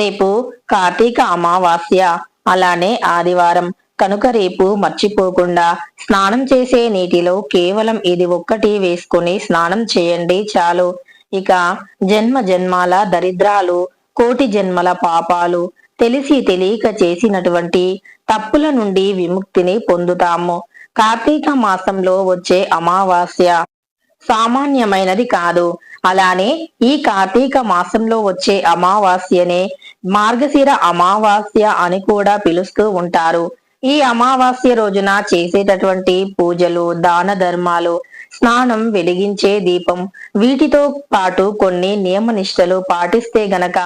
రేపు కార్తీక అమావాస్య అలానే ఆదివారం. కనుక రేపు మర్చిపోకుండా స్నానం చేసే నీటిలో కేవలం ఇది ఒక్కటి వేసుకుని స్నానం చేయండి చాలు. ఇక జన్మ జన్మాల దరిద్రాలు కోటి జన్మల పాపాలు తెలిసి తెలియక చేసినటువంటి తప్పుల నుండి విముక్తిని పొందుతాము. కార్తీక మాసంలో వచ్చే అమావాస్య. సామాన్యమైనది కాదు. అలానే ఈ కార్తీక మాసంలో వచ్చే అమావాస్యనే మార్గశిర అమావాస్య అని కూడా పిలుస్తూ ఉంటారు. ఈ అమావాస్య రోజున చేసేటటువంటి పూజలు దాన ధర్మాలు స్నానం వెలిగించే దీపం వీటితో పాటు కొన్ని నియమ నిష్టలు పాటిస్తే గనక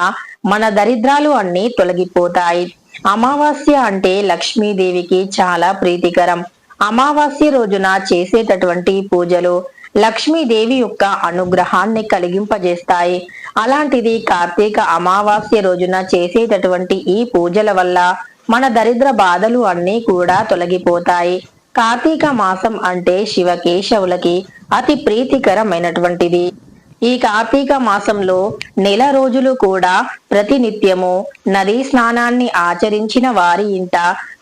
మన దరిద్రాలు అన్ని తొలగిపోతాయి. అమావాస్య అంటే లక్ష్మీదేవికి చాలా ప్రీతికరం. అమావాస్య రోజున చేసేటటువంటి పూజలు లక్ష్మీదేవి యొక్క అనుగ్రహాన్ని కలిగింపజేస్తాయి. అలాంటిది కార్తీక అమావాస్య రోజున చేసేటటువంటి ఈ పూజల వల్ల మన దరిద్ర బాధలు అన్నీ కూడా తొలగిపోతాయి. కార్తీక మాసం అంటే శివకేశవులకి అతి ప్రీతికరమైనటువంటిది. ఈ కార్తీక మాసంలో నెల రోజులు కూడా ప్రతినిత్యము నదీ స్నానాన్ని ఆచరించిన వారి ఇంట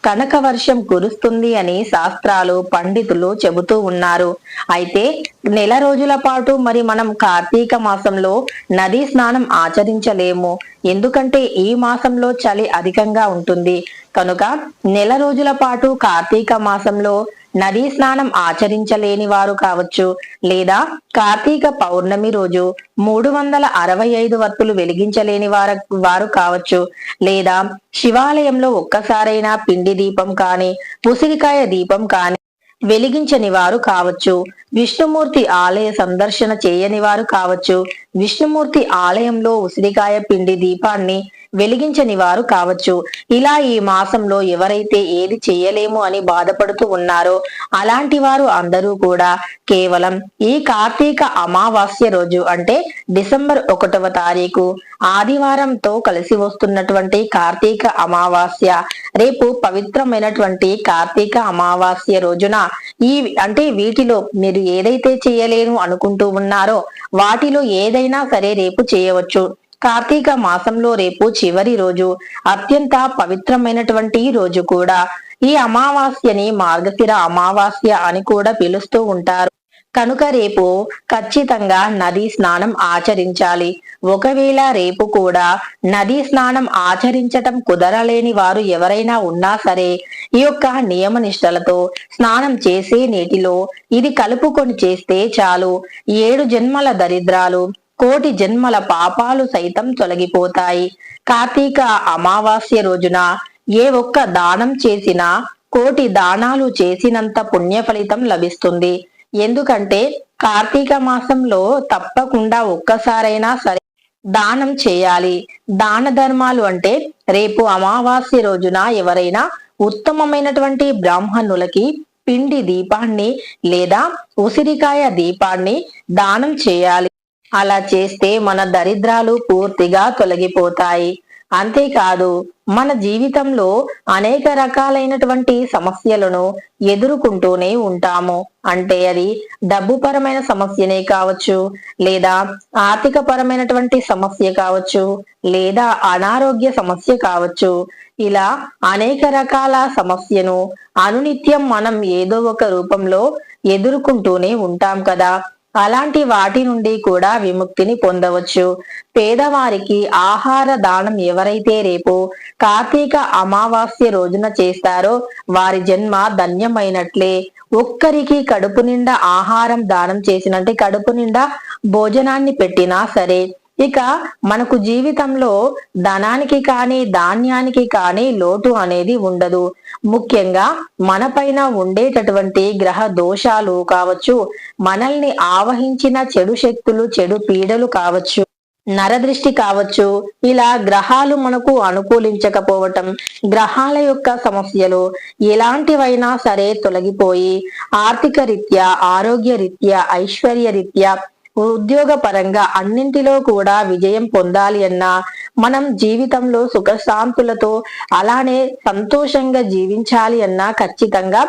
కనక వర్షం కురుస్తుంది అని శాస్త్రాలు పండితులు చెబుతూ ఉన్నారు. అయితే నెల రోజుల పాటు మరి మనం కార్తీక మాసంలో నదీ స్నానం ఆచరించలేము. ఎందుకంటే ఈ మాసంలో చలి అధికంగా ఉంటుంది. కనుక నెల రోజుల పాటు కార్తీక మాసంలో నదీ స్నానం ఆచరించలేని వారు కావచ్చు లేదా కార్తీక పౌర్ణమి రోజు మూడు వందల అరవై ఐదు వత్తులు వెలిగించలేని వారు వారు కావచ్చు లేదా శివాలయంలో ఒక్కసారైనా పిండి దీపం కానీ ఉసిరికాయ దీపం కానీ వెలిగించని వారు కావచ్చు. విష్ణుమూర్తి ఆలయ సందర్శన చేయని వారు కావచ్చు. విష్ణుమూర్తి ఆలయంలో ఉసిరికాయ పిండి దీపాన్ని వెలిగించని వారు కావచ్చు. ఇలా ఈ మాసంలో ఎవరైతే ఏది చేయలేము అని బాధపడుతూ ఉన్నారో అలాంటి వారు అందరూ కూడా కేవలం ఈ కార్తీక అమావాస్య రోజు అంటే డిసెంబర్ ఒకటవ తారీఖు ఆదివారంతో కలిసి వస్తున్నటువంటి కార్తీక అమావాస్య రేపు పవిత్రమైనటువంటి కార్తీక అమావాస్య రోజున ఈ అంటే వీటిలో మీరు ఏదైతే చేయలేను అనుకుంటూ ఉన్నారో వాటిలో ఏదైనా సరే రేపు చేయవచ్చు. కార్తీక మాసంలో రేపు చివరి రోజు అత్యంత పవిత్రమైనటువంటి రోజు కూడా. ఈ అమావాస్యని మార్గశిర అమావాస్య అని కూడా పిలుస్తూ ఉంటారు. కనుక రేపు ఖచ్చితంగా నదీ స్నానం ఆచరించాలి. ఒకవేళ రేపు కూడా నదీ స్నానం ఆచరించటం కుదరలేని వారు ఎవరైనా ఉన్నా సరే ఈ యొక్క నియమనిష్టలతో స్నానం చేసే నీటిలో ఇది కలుపుకొని చేస్తే చాలు. ఏడు జన్మల దరిద్రాలు కోటి జన్మల పాపాలు సైతం తొలగిపోతాయి. కార్తీక అమావాస్య రోజున ఏ ఒక్క దానం చేసినా కోటి దానాలు చేసినంత పుణ్య ఫలితం లభిస్తుంది. ఎందుకంటే కార్తీక మాసంలో తప్పకుండా ఒక్కసారైనా సరే దానం చేయాలి. దాన ధర్మాలు అంటే రేపు అమావాస్య రోజున ఎవరైనా ఉత్తమమైనటువంటి బ్రాహ్మణులకి పిండి దీపాన్ని లేదా ఉసిరికాయ దీపాన్ని దానం చేయాలి. అలా చేస్తే మన దరిద్రాలు పూర్తిగా తొలగిపోతాయి. అంతేకాదు మన జీవితంలో అనేక రకాలైనటువంటి సమస్యలను ఎదుర్కొంటూనే ఉంటాము. అంటే అది డబ్బు పరమైన సమస్యనే కావచ్చు లేదా ఆర్థిక పరమైనటువంటి సమస్య కావచ్చు లేదా అనారోగ్య సమస్య కావచ్చు. ఇలా అనేక రకాల సమస్యను అనునిత్యం మనం ఏదో ఒక రూపంలో ఎదుర్కొంటూనే ఉంటాం కదా. అలాంటి వాటి నుండి కూడా విముక్తిని పొందవచ్చు. పేదవారికి ఆహార దానం ఎవరైతే రేపు కార్తీక అమావాస్య రోజున చేస్తారో వారి జన్మ ధన్యమైనట్లే. ఒక్కరికి కడుపు నిండా ఆహారం దానం చేసినట్టే కడుపు నిండా భోజనాన్ని పెట్టినా సరే ఇక మనకు జీవితంలో ధనానికి కానీ ధాన్యానికి కానీ లోటు అనేది ఉండదు. ముఖ్యంగా మన పైన ఉండేటటువంటి గ్రహ దోషాలు కావచ్చు మనల్ని ఆవహించిన చెడు శక్తులు చెడు పీడలు కావచ్చు నరదృష్టి కావచ్చు ఇలా గ్రహాలు మనకు అనుకూలించకపోవటం గ్రహాల యొక్క సమస్యలు ఎలాంటివైనా సరే తొలగిపోయి ఆర్థిక రీత్యా ఆరోగ్య రీత్యా ఐశ్వర్య రీత్యా ఉద్యోగ పరంగా అన్నింటిలో కూడా విజయం పొందాలి అన్నా మనం జీవితంలో సుఖశాంతులతో అలానే సంతోషంగా జీవించాలి అన్నా ఖచ్చితంగా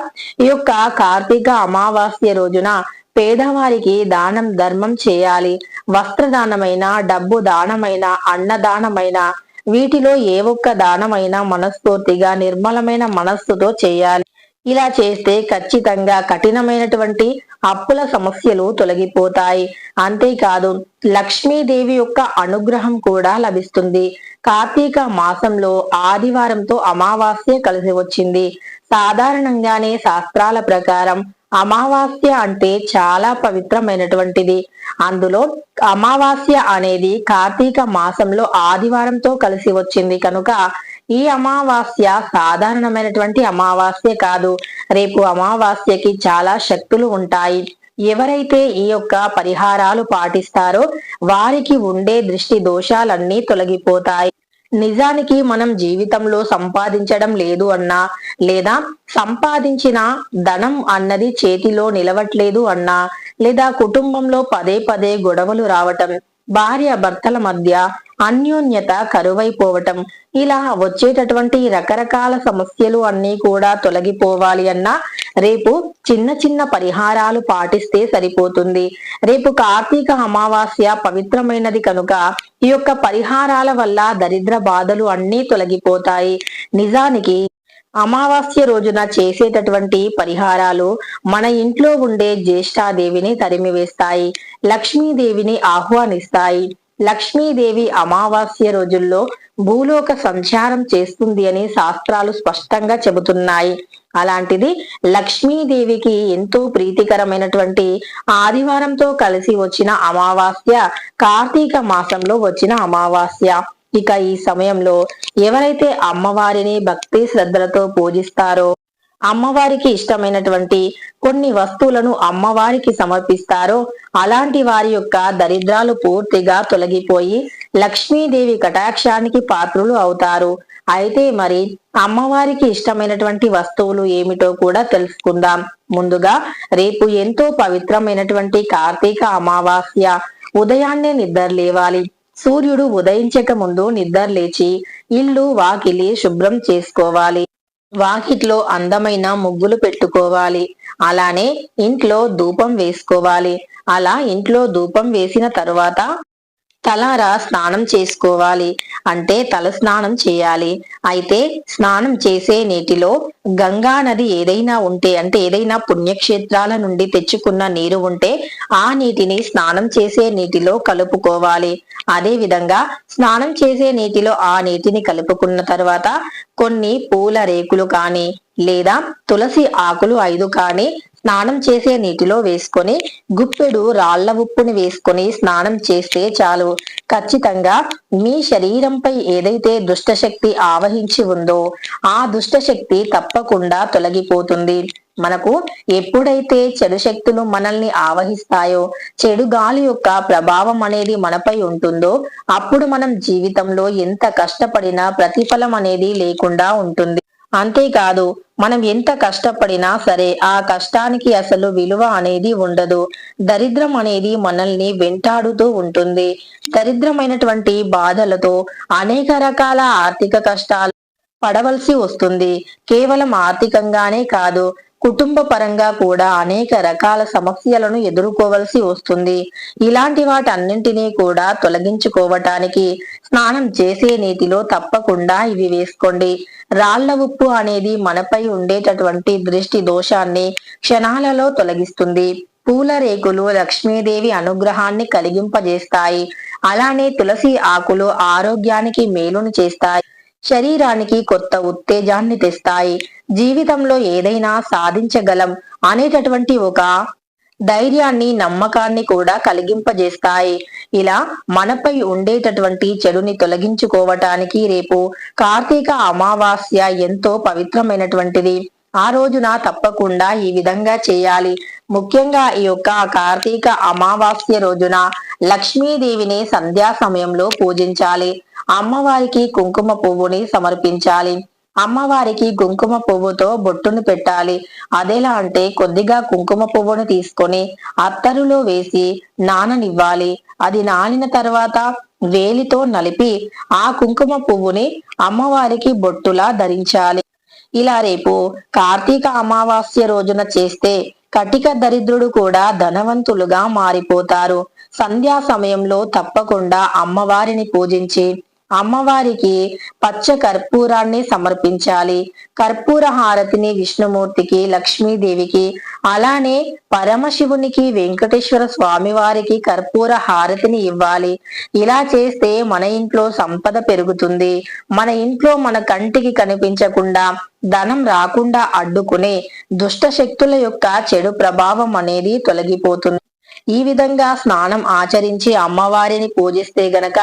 ఈ యొక్క కార్తీక అమావాస్య రోజున పేదవారికి దానం ధర్మం చేయాలి. వస్త్రదానమైన డబ్బు దానమైన అన్నదానమైన వీటిలో ఏ ఒక్క దానమైనా మనస్ఫూర్తిగా నిర్మలమైన మనస్సుతో చేయాలి. ఇలా చేస్తే ఖచ్చితంగా కఠినమైనటువంటి అప్పుల సమస్యలు తొలగిపోతాయి. అంతేకాదు లక్ష్మీదేవి యొక్క అనుగ్రహం కూడా లభిస్తుంది. కార్తీక మాసంలో ఆదివారంతో అమావాస్య కలిసి వచ్చింది. సాధారణంగానే శాస్త్రాల ప్రకారం అమావాస్య అంటే చాలా పవిత్రమైనటువంటిది. అందులో అమావాస్య అనేది కార్తీక మాసంలో ఆదివారంతో కలిసి వచ్చింది. కనుక ఈ అమావాస్య సాధారణమైనటువంటి అమావాస్య కాదు. రేపు అమావాస్యకి చాలా శక్తులు ఉంటాయి. ఎవరైతే ఈ యొక్క పరిహారాలు పాటిస్తారో వారికి ఉండే దృష్టి దోషాలన్నీ తొలగిపోతాయి. నిజానికి మనం జీవితంలో సంపాదించడం లేదు అన్నా లేదా సంపాదించిన ధనం అన్నది చేతిలో నిలవట్లేదు అన్నా లేదా కుటుంబంలో పదే పదే గొడవలు రావటం భార్య భర్తల మధ్య అన్యోన్యత కరువైపోవటం. ఇలా వచ్చేటటువంటి రకరకాల సమస్యలు అన్నీ కూడా తొలగిపోవాలి అన్నా రేపు చిన్న చిన్న పరిహారాలు పాటిస్తే సరిపోతుంది. రేపు కార్తీక అమావాస్య పవిత్రమైనది కనుక ఈ యొక్క పరిహారాల వల్ల దరిద్ర బాధలు అన్నీ తొలగిపోతాయి. నిజానికి అమావాస్య రోజున చేసేటటువంటి పరిహారాలు మన ఇంట్లో ఉండే జ్యేష్ఠాదేవిని తరిమివేస్తాయి. లక్ష్మీదేవిని ఆహ్వానిస్తాయి. లక్ష్మీదేవి అమావాస్య రోజుల్లో భూలోక సంచారం చేస్తుంది అని శాస్త్రాలు స్పష్టంగా చెబుతున్నాయి. అలాంటిది లక్ష్మీదేవికి ఎంతో ప్రీతికరమైనటువంటి ఆదివారంతో కలిసి వచ్చిన అమావాస్య కార్తీక మాసంలో వచ్చిన అమావాస్య. ఇక ఈ సమయంలో ఎవరైతే అమ్మవారిని భక్తి శ్రద్ధలతో పూజిస్తారో అమ్మవారికి ఇష్టమైనటువంటి కొన్ని వస్తువులను అమ్మవారికి సమర్పిస్తారో అలాంటి వారి యొక్క దరిద్రాలు పూర్తిగా తొలగిపోయి లక్ష్మీదేవి కటాక్షానికి పాత్రులు అవుతారు. అయితే మరి అమ్మవారికి ఇష్టమైనటువంటి వస్తువులు ఏమిటో కూడా తెలుసుకుందాం. ముందుగా రేపు ఎంతో పవిత్రమైనటువంటి కార్తీక అమావాస్య. ఉదయాన్నే నిద్ర లేవాలి. సూర్యుడు ఉదయించక ముందు నిద్ర లేచి ఇల్లు వాకిలి శుభ్రం చేసుకోవాలి. వాకిట్లో అందమైన ముగ్గులు పెట్టుకోవాలి. అలానే ఇంట్లో ధూపం వేసుకోవాలి. అలా ఇంట్లో ధూపం వేసిన తరువాత తలారా స్నానం చేసుకోవాలి అంటే తల స్నానం చేయాలి. అయితే స్నానం చేసే నీటిలో గంగా నది ఏదైనా ఉంటే అంటే ఏదైనా పుణ్యక్షేత్రాల నుండి తెచ్చుకున్న నీరు ఉంటే ఆ నీటిని స్నానం చేసే నీటిలో కలుపుకోవాలి. అదే విధంగా స్నానం చేసే నీటిలో ఆ నీటిని కలుపుకున్న తర్వాత కొన్ని పూల రేకులు కానీ లేదా తులసి ఆకులు ఐదు కానీ స్నానం చేసే నీటిలో వేసుకొని గుప్పెడు రాళ్ళ ఉప్పుని వేసుకొని స్నానం చేస్తే చాలు. ఖచ్చితంగా మీ శరీరంపై ఏదైతే దుష్టశక్తి ఆవహించి ఉందో ఆ దుష్టశక్తి తప్పకుండా తొలగిపోతుంది. మనకు ఎప్పుడైతే చెడు శక్తులు మనల్ని ఆవహిస్తాయో చెడు గాలి యొక్క ప్రభావం అనేది మనపై ఉంటుందో అప్పుడు మనం జీవితంలో ఎంత కష్టపడినా ప్రతిఫలం అనేది లేకుండా ఉంటుంది. అంతేకాదు మనం ఎంత కష్టపడినా సరే ఆ కష్టానికి అసలు విలువ అనేది ఉండదు. దరిద్రం అనేది మనల్ని వెంటాడుతూ ఉంటుంది. దరిద్రమైనటువంటి బాధలతో అనేక రకాల ఆర్థిక కష్టాలు పడవలసి వస్తుంది. కేవలం ఆర్థికంగానే కాదు కుటుంబ పరంగా కూడా అనేక రకాల సమస్యలను ఎదుర్కోవలసి వస్తుంది. ఇలాంటి వాటన్నింటినీ కూడా తొలగించుకోవటానికి స్నానం చేసే నీటిలో తప్పకుండా ఇవి వేసుకోండి. రాళ్ళ ఉప్పు అనేది మనపై ఉండేటటువంటి దృష్టి దోషాన్ని క్షణాలలో తొలగిస్తుంది. పూల రేకులు లక్ష్మీదేవి అనుగ్రహాన్ని కలిగింపజేస్తాయి. అలానే తులసి ఆకులు ఆరోగ్యానికి మేలును చేస్తాయి. శరీరానికి కొత్త ఉత్తేజాన్ని తెస్తాయి. జీవితంలో ఏదైనా సాధించగలం అనేటటువంటి ఒక ధైర్యాన్ని నమ్మకాన్ని కూడా కలిగింపజేస్తాయి. ఇలా మనపై ఉండేటటువంటి చెడుని తొలగించుకోవటానికి రేపు కార్తీక అమావాస్య ఎంతో పవిత్రమైనటువంటిది. ఆ రోజున తప్పకుండా ఈ విధంగా చేయాలి. ముఖ్యంగా ఈ యొక్క కార్తీక అమావాస్య రోజున లక్ష్మీదేవిని సంధ్యా సమయంలో పూజించాలి. అమ్మవారికి కుంకుమ పువ్వుని సమర్పించాలి. అమ్మవారికి కుంకుమ పువ్వుతో బొట్టును పెట్టాలి. అదెలా అంటే కొద్దిగా కుంకుమ పువ్వును తీసుకొని అత్తరులో వేసి నాననివ్వాలి. అది నానిన తర్వాత వేలితో నలిపి ఆ కుంకుమ పువ్వుని అమ్మవారికి బొట్టులా ధరించాలి. ఇలా రేపు కార్తీక అమావాస్య రోజున చేస్తే కటిక దరిద్రుడు కూడా ధనవంతులుగా మారిపోతారు. సంధ్యా సమయంలో తప్పకుండా అమ్మవారిని పూజించి అమ్మవారికి పచ్చ కర్పూరాన్ని సమర్పించాలి. కర్పూర హారతిని విష్ణుమూర్తికి లక్ష్మీదేవికి అలానే పరమశివునికి వెంకటేశ్వర స్వామి వారికి కర్పూర హారతిని ఇవ్వాలి. ఇలా చేస్తే మన ఇంట్లో సంపద పెరుగుతుంది. మన ఇంట్లో మన కంటికి కనిపించకుండా ధనం రాకుండా అడ్డుకునే దుష్ట శక్తుల యొక్క చెడు ప్రభావం అనేది తొలగిపోతుంది. ఈ విధంగా స్నానం ఆచరించి అమ్మవారిని పూజిస్తే గనక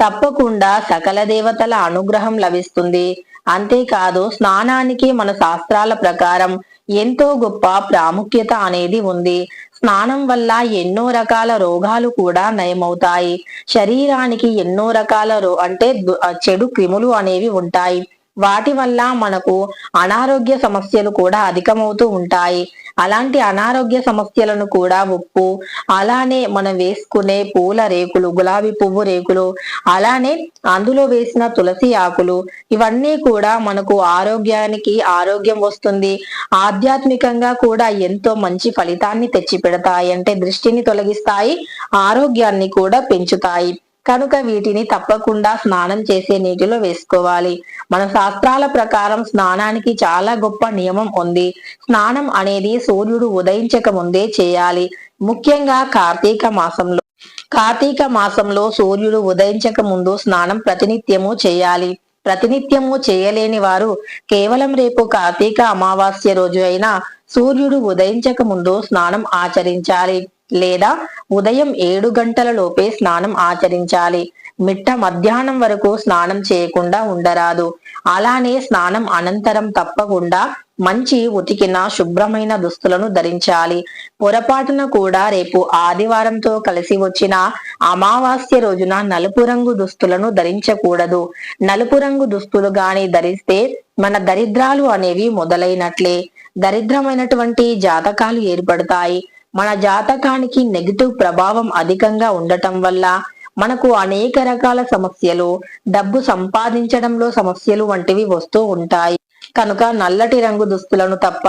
తప్పకుండా సకల దేవతల అనుగ్రహం లభిస్తుంది. అంతేకాదు స్నానానికి మన శాస్త్రాల ప్రకారం ఎంతో గొప్ప ప్రాముఖ్యత అనేది ఉంది. స్నానం వల్ల ఎన్నో రకాల రోగాలు కూడా నయమవుతాయి. శరీరానికి ఎన్నో రకాల రో అంటే చెడు క్రిములు అనేవి ఉంటాయి. వాటి వల్ల మనకు అనారోగ్య సమస్యలు కూడా అధికమవుతూ ఉంటాయి. అలాంటి అనారోగ్య సమస్యలను కూడా ఉప్పు అలానే మనం వేసుకునే పూల రేకులు గులాబీ పువ్వు రేకులు అలానే అందులో వేసిన తులసి ఆకులు ఇవన్నీ కూడా మనకు ఆరోగ్యానికి ఆరోగ్యం వస్తుంది. ఆధ్యాత్మికంగా కూడా ఎంతో మంచి ఫలితాన్ని తెచ్చి పెడతాయి అంటే దృష్టిని తొలగిస్తాయి ఆరోగ్యాన్ని కూడా పెంచుతాయి. కనుక వీటిని తప్పకుండా స్నానం చేసే నీటిలో వేసుకోవాలి. మన శాస్త్రాల ప్రకారం స్నానానికి చాలా గొప్ప నియమం ఉంది. స్నానం అనేది సూర్యుడు ఉదయించక ముందే చేయాలి. ముఖ్యంగా కార్తీక మాసంలో. కార్తీక మాసంలో సూర్యుడు ఉదయించక ముందు స్నానం ప్రతినిత్యము చేయాలి. ప్రతినిత్యము చేయలేని వారు కేవలం రేపు కార్తీక అమావాస్య రోజు అయినా సూర్యుడు ఉదయించక ముందు స్నానం ఆచరించాలి. లేదా ఉదయం ఏడు గంటల లోపే స్నానం ఆచరించాలి. మిట్ట మధ్యాహ్నం వరకు స్నానం చేయకుండా ఉండరాదు. అలానే స్నానం అనంతరం తప్పకుండా మంచి ఉతికిన శుభ్రమైన దుస్తులను ధరించాలి. పొరపాటున కూడా రేపు ఆదివారంతో కలిసి వచ్చిన అమావాస్య రోజున నలుపు రంగు దుస్తులను ధరించకూడదు. నలుపు రంగు దుస్తులు గాని ధరిస్తే మన దరిద్రాలు అనేవి మొదలైనట్లే. దరిద్రమైనటువంటి జాతకాలు ఏర్పడతాయి. మన జాతకానికి నెగిటివ్ ప్రభావం అధికంగా ఉండటం వల్ల మనకు అనేక రకాల సమస్యలు డబ్బు సంపాదించడంలో సమస్యలు వంటివి వస్తూ ఉంటాయి. కనుక నల్లటి రంగు దుస్తులను తప్ప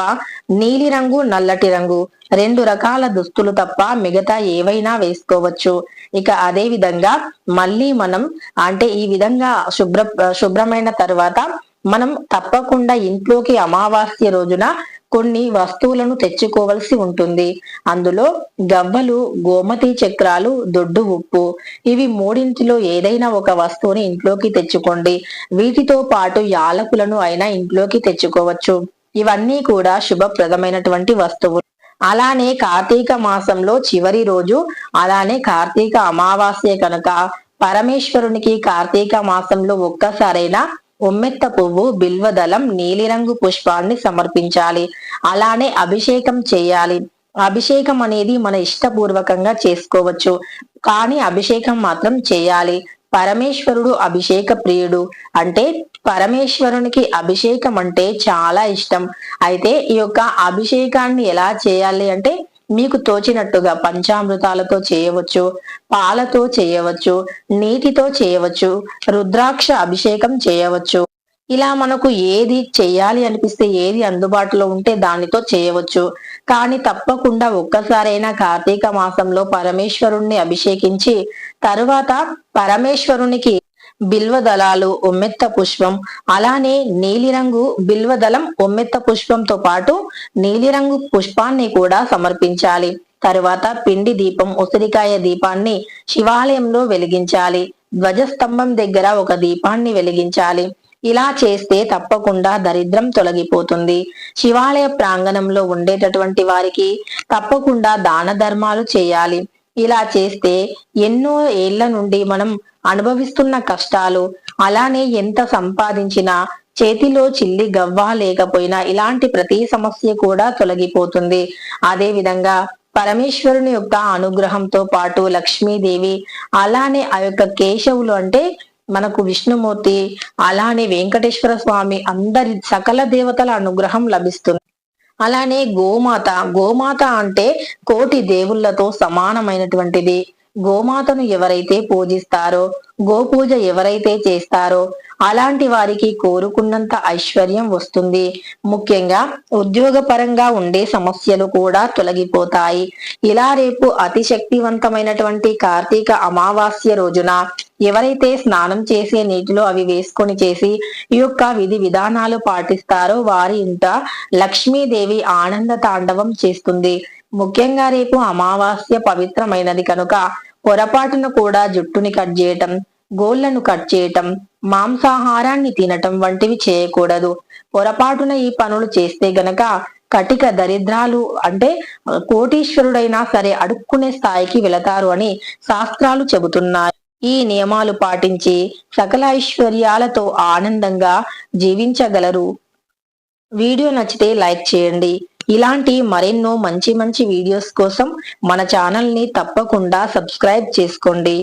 నీలి రంగు నల్లటి రంగు రెండు రకాల దుస్తులు తప్ప మిగతా ఏవైనా వేసుకోవచ్చు. ఇక అదే విధంగా మళ్ళీ మనం అంటే ఈ విధంగా శుభ్ర శుభ్రమైన తర్వాత మనం తప్పకుండా ఇంట్లోకి అమావాస్య రోజున కొన్ని వస్తువులను తెచ్చుకోవలసి ఉంటుంది. అందులో గవ్వలు గోమతి చక్రాలు దొడ్డు ఉప్పు ఇవి మూడింటిలో ఏదైనా ఒక వస్తువుని ఇంట్లోకి తెచ్చుకోండి. వీటితో పాటు యాలకులను అయినా ఇంట్లోకి తెచ్చుకోవచ్చు. ఇవన్నీ కూడా శుభప్రదమైనటువంటి వస్తువులు. అలానే కార్తీక మాసంలో చివరి రోజు అలానే కార్తీక అమావాస్య కనుక పరమేశ్వరునికి కార్తీక మాసంలో ఒక్కసారైనా ఉమ్మెత్త పువ్వు బిల్వదళం నీలిరంగు పుష్పాన్ని సమర్పించాలి. అలానే అభిషేకం చేయాలి. అభిషేకం అనేది మన ఇష్టపూర్వకంగా చేసుకోవచ్చు. కానీ అభిషేకం మాత్రం చేయాలి. పరమేశ్వరుడు అభిషేక ప్రియుడు. అంటే పరమేశ్వరునికి అభిషేకం అంటే చాలా ఇష్టం. అయితే ఈ యొక్క అభిషేకాన్ని ఎలా చేయాలి అంటే మీకు తోచినట్టుగా పంచామృతాలతో చేయవచ్చు పాలతో చేయవచ్చు నీటితో చేయవచ్చు రుద్రాక్ష అభిషేకం చేయవచ్చు. ఇలా మనకు ఏది చేయాలి అనిపిస్తే ఏది అందుబాటులో ఉంటే దానితో చేయవచ్చు. కానీ తప్పకుండా ఒక్కసారైనా కార్తీక మాసంలో పరమేశ్వరుణ్ణి అభిషేకించి తరువాత పరమేశ్వరునికి బిల్వ దళాలు ఉమ్మెత్త పుష్పం. అలానే నీలిరంగు బిల్వదళం ఉమ్మెత్త పుష్పంతో పాటు నీలిరంగు పుష్పాన్ని కూడా సమర్పించాలి. తరువాత పిండి దీపం ఉసిరికాయ దీపాన్ని శివాలయంలో వెలిగించాలి. ధ్వజస్తంభం దగ్గర ఒక దీపాన్ని వెలిగించాలి. ఇలా చేస్తే తప్పకుండా దరిద్రం తొలగిపోతుంది. శివాలయ ప్రాంగణంలో ఉండేటటువంటి వారికి తప్పకుండా దాన ధర్మాలు చేయాలి. ఇలా చేస్తే ఎన్నో ఏళ్ళ నుండి మనం అనుభవిస్తున్న కష్టాలు అలానే ఎంత సంపాదించినా చేతిలో చిల్లి గవ్వ లేకపోయినా ఇలాంటి ప్రతి సమస్య కూడా తొలగిపోతుంది. అదే విధంగా పరమేశ్వరుని యొక్క అనుగ్రహంతో పాటు లక్ష్మీదేవి అలానే ఆ యొక్క కేశవులు అంటే మనకు విష్ణుమూర్తి అలానే వెంకటేశ్వర స్వామి అందరి సకల దేవతల అనుగ్రహం లభిస్తుంది. అలానే గోమాత. గోమాత అంటే కోటి దేవుళ్ళతో సమానమైనటువంటిది. గోమాతను ఎవరైతే పూజిస్తారో గోపూజ ఎవరైతే చేస్తారో అలాంటి వారికి కోరుకున్నంత ఐశ్వర్యం వస్తుంది. ముఖ్యంగా ఉద్యోగపరంగా ఉండే సమస్యలు కూడా తొలగిపోతాయి. ఇలా రేపు అతి శక్తివంతమైనటువంటి కార్తీక అమావాస్య రోజున ఎవరైతే స్నానం చేసే నీటిలో అవి వేసుకొని చేసి ఈ యొక్క విధి విధానాలు పాటిస్తారో వారి ఇంట లక్ష్మీదేవి ఆనంద తాండవం చేస్తుంది. ముఖ్యంగా రేపు అమావాస్య పవిత్రమైనది కనుక పొరపాటున కూడా జుట్టుని కట్ చేయటం గోళ్ళను కట్ చేయటం మాంసాహారాన్ని తినటం వంటివి చేయకూడదు. పొరపాటున ఈ పనులు చేస్తే గనక కటిక దరిద్రాలు అంటే కోటీశ్వరుడైనా సరే అడుక్కునే స్థాయికి వెళతారు అని శాస్త్రాలు చెబుతున్నాయి. ఈ నియమాలు పాటించి సకల ఐశ్వర్యాలతో ఆనందంగా జీవించగలరు. వీడియో నచ్చితే లైక్ చేయండి. ఇలాంటి మరెన్నో మంచి మంచి వీడియోస్ కోసం మన ఛానల్ని తప్పకుండా సబ్స్క్రైబ్ చేసుకోండి.